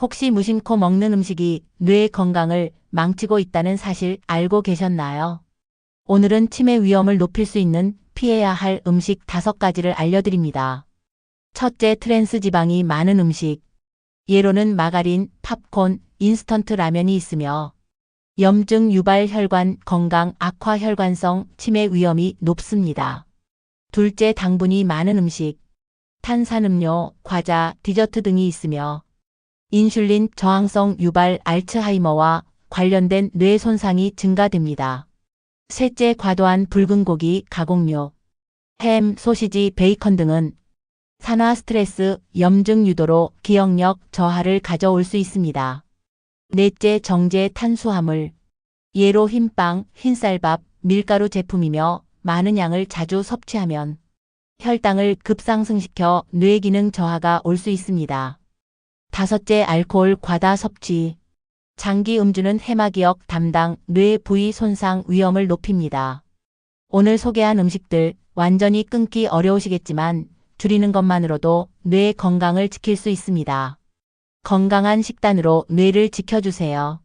혹시 무심코 먹는 음식이 뇌의 건강을 망치고 있다는 사실 알고 계셨나요? 오늘은 치매 위험을 높일 수 있는 피해야 할 음식 다섯 가지를 알려드립니다. 첫째, 트랜스 지방이 많은 음식. 예로는 마가린, 팝콘, 인스턴트 라면이 있으며 염증 유발 혈관 건강 악화 혈관성 치매 위험이 높습니다. 둘째, 당분이 많은 음식. 탄산음료, 과자, 디저트 등이 있으며 인슐린 저항성 유발 알츠하이머와 관련된 뇌 손상이 증가됩니다. 셋째, 과도한 붉은 고기, 가공류, 햄, 소시지, 베이컨 등은 산화 스트레스, 염증 유도로 기억력 저하를 가져올 수 있습니다. 넷째, 정제 탄수화물, 예로 흰빵, 흰쌀밥, 밀가루 제품이며 많은 양을 자주 섭취하면 혈당을 급상승시켜 뇌 기능 저하가 올 수 있습니다. 다섯째, 알코올 과다 섭취. 장기 음주는 해마기역 담당 뇌 부위 손상 위험을 높입니다. 오늘 소개한 음식들 완전히 끊기 어려우시겠지만 줄이는 것만으로도 뇌 건강을 지킬 수 있습니다. 건강한 식단으로 뇌를 지켜주세요.